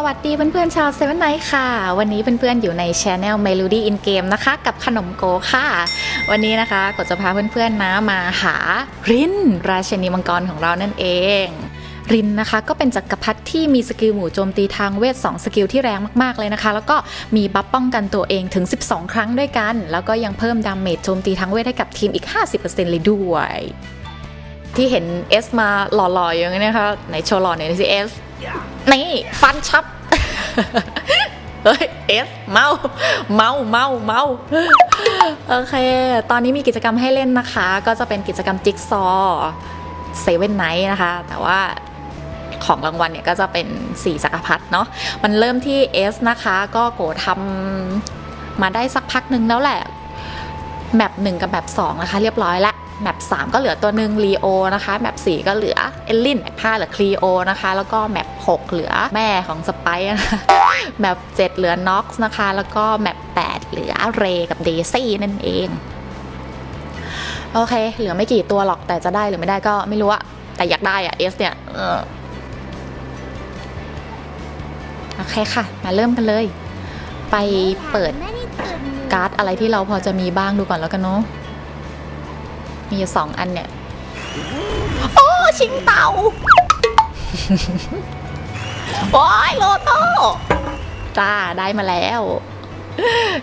สวัสดีเพื่อนๆชาวเซเว่นไนท์ค่ะ วันนี้เพื่อนๆอยู่ในช anel Melody in Game นะคะ กับขนมโกค่ะ วันนี้นะคะกดจะพาเพื่อนๆนะมาหาริน ราชนีมังกรของเรานั่นเอง รินนะคะก็เป็นจักรพรรดิที่มีสกิลหมู่โจมตีทางเวท 2 สกิลที่แรงมากๆเลยนะคะ แล้วก็มีบัฟป้องกันตัวเองถึง 12 ครั้งด้วยกัน แล้วก็ยังเพิ่มดาเมจโจมตีทางเวทให้กับทีมอีก 50%เลยด้วย ที่เห็นเอสมาหล่อๆอย่างนี้นะคะไหนโชว์หล่อหน่อยสิเอส นี่ฟันชับ เฮ้ยเอสเมา เมาเมาเมาโอเค ตอนนี้มีกิจกรรมให้เล่นนะคะ ก็จะเป็นกิจกรรมจิ๊กซอเซเว่นไนท์นะคะ แต่ว่าของรางวัลเนี่ยก็จะเป็น4จักรพรรดิเนาะ มันเริ่มที่เอสนะคะ ก็โกทำมาได้สักพักหนึ่งแล้วแหละ แมปหนึ่งกับแมปสองนะคะ เรียบร้อยละ แมปสามก็เหลือตัวหนึ่งลีโอนะคะแมปสี่ก็เหลือเอลลินแมปห้าเหลือคลีโอนะคะ แล้วก็แมปหกเหลือแม่ของสไปซ์นะแมปเจ็ดเหลือน็อกซ์นะคะ แล้วก็แมปแปดเหลือเรกับเดซี่นั่นเองโอเค เหลือไม่กี่ตัวหรอกแต่จะได้หรือไม่ได้ก็ไม่รู้อะแต่อยากได้อะเอสเนี่ยโอเคค่ะ มาเริ่มกันเลย ไปเปิดการ์ดอะไรที่เราพอจะมีบ้างดูก่อนแล้วกันเนาะ มีอยู่สองอันเนี่ย โอ้ ชิงเต่า โอ้ยโลโต้จ้าได้มาแล้ว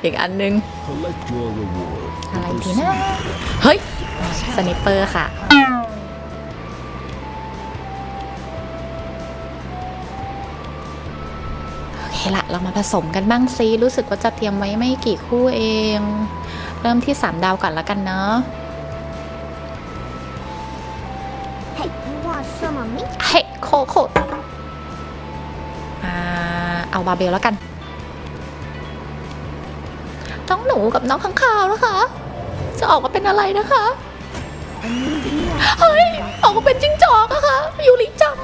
อีกอันนึง Collect your reward. อะไรดีนะ เฮ้ยสนิปเปอร์ค่ะโอเคละเรามาผสมกันบ้างซิ รู้สึกว่าจะเตรียมไว้ไม่กี่คู่เอง เริ่มที่ 3 ดาวก่อนแล้วกันเนาะ โคโคอ่าเอาบาเบลแล้วกัน น้องหนูกับน้องข้างคาวนะคะ จะออกมาเป็นอะไรนะคะ เฮ้ย ออกมาเป็นจิ้งจอกอะค่ะยูริจัง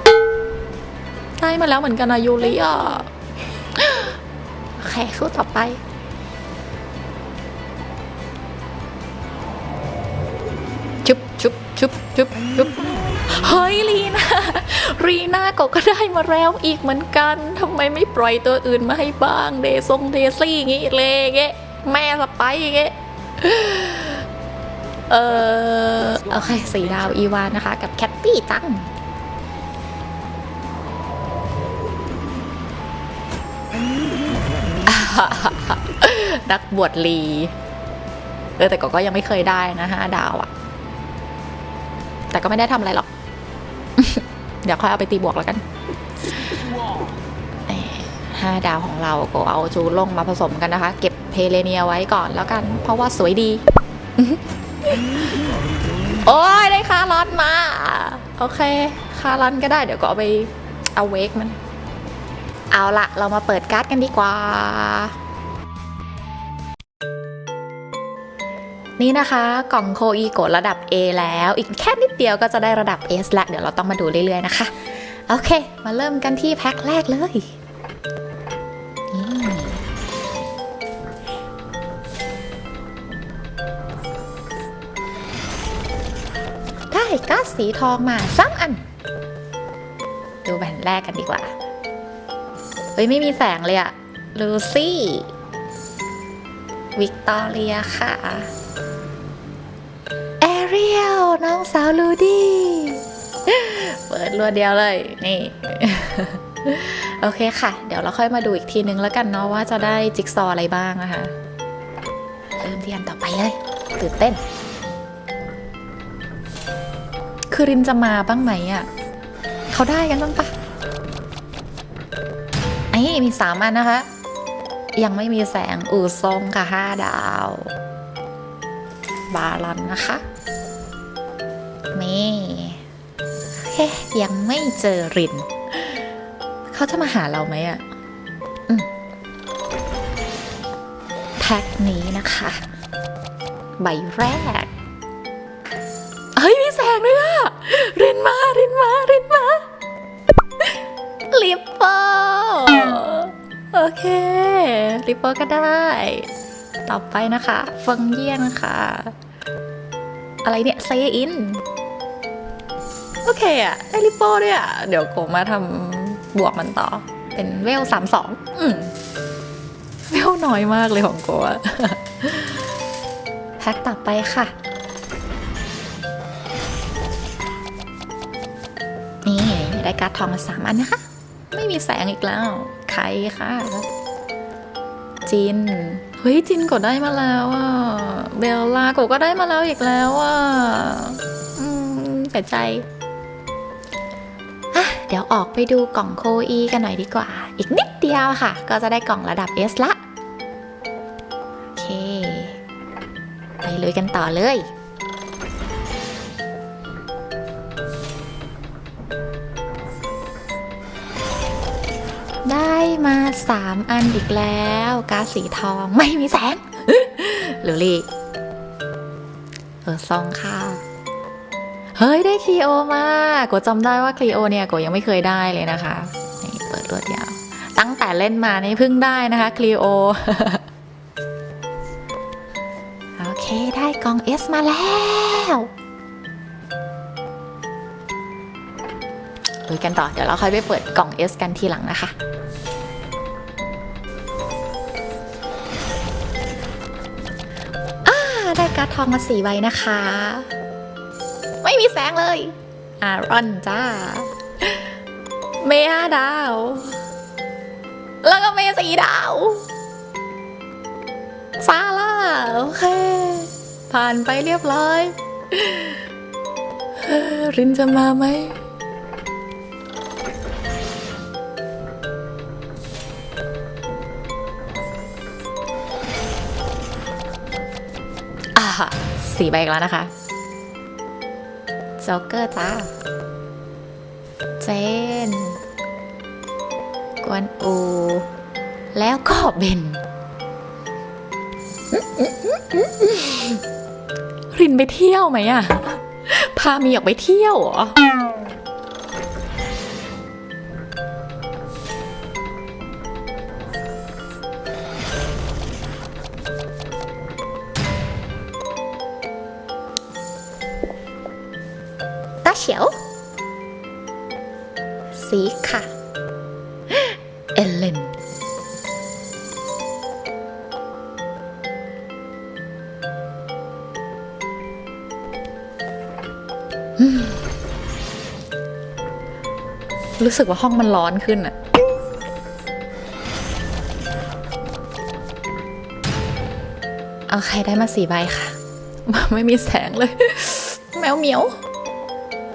ได้มาแล้วเหมือนกันนะยูริอะโอเคสู้ต่อไปชุบชุบชุบชุบชุบ เฮ้ยลีน่ารีน่าก็ก็ได้มาแล้วอีกเหมือนกันทำไมไม่ปล่อยตัวอื่นมาให้บ้างเดซงเดซี่งี้เลยเงี้ยแม่สไปย่างเงี้ยเออโอเคสีดาวอีวานนะคะ กับแคตตี้จังนักบวชลี เออแต่ก็ก็ยังไม่เคยได้นะฮะดาวอะแต่ก็ไม่ได้ทำอะไรหรอก เดี๋ยวค่อยเอาไปตีบวกแล้วกันห้าดาวของเราก็เอาจูลงมาผสมกันนะคะ เก็บเพเลเนียไว้ก่อนแล้วกัน เพราะว่าสวยดี โอ้ยได้คาร์ลอนมา โอเค คาร์ลอนก็ได้เดี๋ยวก็เอาไปเอาเวกมัน เอาละเรามาเปิดการ์ดกันดีกว่า นี่นะคะกล่องโคอีโกระดับ A แล้ว อีกแค่นิดเดียวก็จะได้ระดับ S ละเดี๋ยวเราต้องมาดูเรื่อยๆนะคะ โอเค มาเริ่มกันที่แพ็คแรกเลยได้ก๊าซสีทองมาสามอัน ดูแผ่นแรกกันดีกว่า เฮ้ย ไม่มีแสงเลยอะลูซี่ วิกตอเรียค่ะ รียลน้องสาวลูดี้เปิดรวดเดียวเลย นี่ โอเคค่ะ เดี๋ยวเราค่อยมาดูอีกทีนึงแล้วกันเนาะว่าจะได้จิ๊กซออะไรบ้างนะคะเริ่มที่อันต่อไปเลยตื่นเต้น คือรินจะมาบ้างไหมอะ่ะเขาได้กันบ้างปะไอ้มีสามอันนะคะ ยังไม่มีแสง อู่ทรงค่ะห้าดาว บาลอนนะคะ นี่เฮ้ยังไม่เจอริน เขาจะมาหาเราไหมอะอมแพ็คนี้นะคะ ใบแรก เฮ้ย มีแสงด้วยอะรินมารินมารินมาลิปเปโอเคลิปเปก็ได้ ต่อไปนะคะ ฟังเยี่ยนค่ะ อะไรเนี่ยเซอิน โอเคอะได้ลิปโป้ด้วยอะเดี๋ยวโกมาทำบวกมันต่อ เป็นเวลสามสองอืมเวลน้อยมากเลยของโกอะแพ็คต่อไปค่ะ นี่ได้การ์ดทองมาสามอันนะคะ ไม่มีแสงอีกแล้ว ใครค่ะจิน เฮ้ยจินก็ได้มาแล้วอะ เบลล่าก็ก็ได้มาแล้วอีกแล้วอะ อืมเสียใจ เดี๋ยวออกไปดูกล่องโคอีกันหน่อยดีกว่า อีกนิดเดียวค่ะ ก็จะได้กล่องระดับ S ละ โอเค ไปลุยกันต่อเลยได้มาสามอันอีกแล้ว กาสีทองไม่มีแสงหรือลีเออซองค่ะ เฮ้ยได้คลีโอมากูจำได้ว่าคลีโอเนี่ยกูยังไม่เคยได้เลยนะคะนี่เปิดรวดยาว ตั้งแต่เล่นมานี่เพิ่งได้นะคะคลีโอโอเคได้กล่อง S มาแล้วลุยกันต่อ เดี๋ยวเราค่อยไปเปิดกล่อง S กันทีหลังนะคะอ่าได้การ์ดทองมาสี่ใบนะคะ ไม่มีแสงเลย อารอนจ้า เมห้าดาว แล้วก็เมสี่ดาวซาร่าโอเค ผ่านไปเรียบร้อย รินจะมาไหมอ่าสี่ใบอีกแล้วนะคะ โจ๊กเกอร์จ้า เจน กวนอู แล้วก็เบนรินไปเที่ยวไหมอะพามีออกไปเที่ยวเหรอ เฉียว สีค่ะ เอเลนรู้สึกว่าห้องมันร้อนขึ้นอะเอาใครได้มาสี่ใบค่ะ ไม่มีแสงเลย แมวเหมียว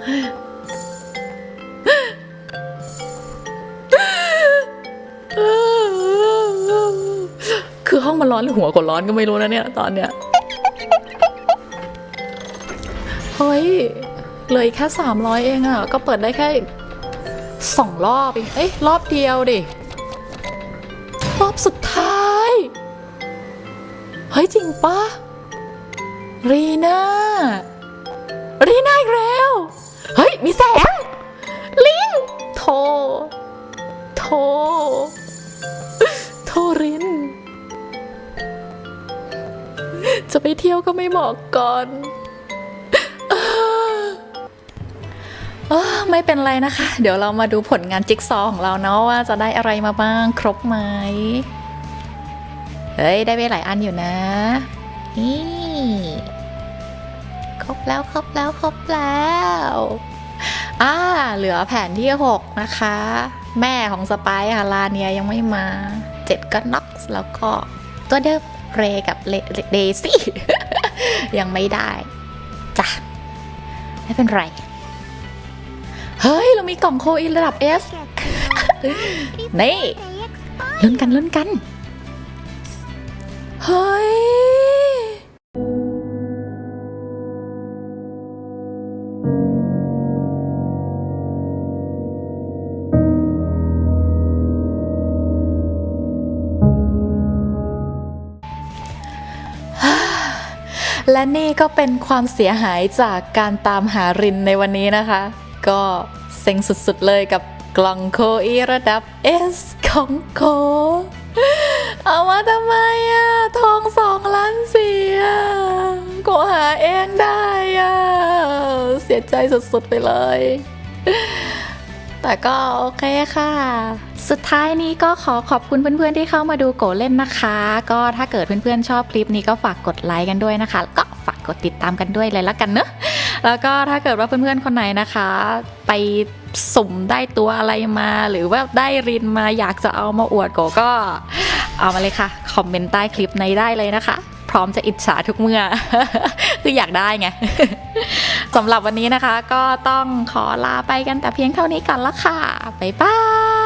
คือห้องมันร้อนหรือหัวกดร้อนก็ไม่รู้นะเนี่ย ตอนเนี้ยเฮ้ยเลยแค่สามร้อยเองอะ่ะ ก็เปิดได้แค่สองรอบเองเอ้ยรอบเดียวดิ รอบสุดท้าย เฮ้ย จริงปะรีน่ารีน่าอีกแล้ว เฮ้ย มีแสง ลิง โท โท โทริน จะไปเที่ยวก็ไม่บอกก่อนเออไม่เป็นไรนะคะ เดี๋ยวเรามาดูผลงานจิ๊กซอว์ของเราเนาะว่าจะได้อะไรมาบ้างครบไหม เฮ้ย ได้ไปหลายอันอยู่นะนี่ ครบแล้วครบแล้วครบแล้วอ่าเหลือแผ่นที่ 6 นะคะ แม่ของสไปซ์ค่ะลาเนียยังไม่มา 7 ก็น็อกซ์แล้วก็ตัวเดิมเรกับเลเดซี่ยังไม่ได้จ้ะไม่เป็นไร เฮ้ย เรามีกล่องโคอินระดับ S นี่ลุ้นกันลุ้นกัน เฮ้ย และนี่ก็เป็นความเสียหายจากการตามหารินในวันนี้นะคะ ก็เซ็งสุดๆเลยกับกล่องโคอีระดับ S ของโค เอามาทำไมอะทองสองล้านสี่อะโกหาเองได้อะเสียใจสุดๆไปเลย แต่ก็โอเคค่ะ สุดท้ายนี้ก็ขอขอบคุณเพื่อนๆที่เข้ามาดูโกเล่นนะคะ ก็ถ้าเกิดเพื่อนๆชอบคลิปนี้ก็ฝากกดไลค์กันด้วยนะคะแล้วก็ฝากกดติดตามกันด้วยเลยละกันเนอะแล้วก็ถ้าเกิดว่าเพื่อนๆคนไหนนะคะ ไปสุ่มได้ตัวอะไรมา หรือว่าได้รินมาอยากจะเอามาอวดโกก็เอามาเลยค่ะ คอมเมนต์ใต้คลิปในได้เลยนะคะ ร้อมจะอิจฉาทุกเมื่อ คืออยากได้ไงสำหรับวันนี้นะคะ ก็ต้องขอลาไปกันแต่เพียงเท่านี้ก่อนละค่ะ บ๊ายบาย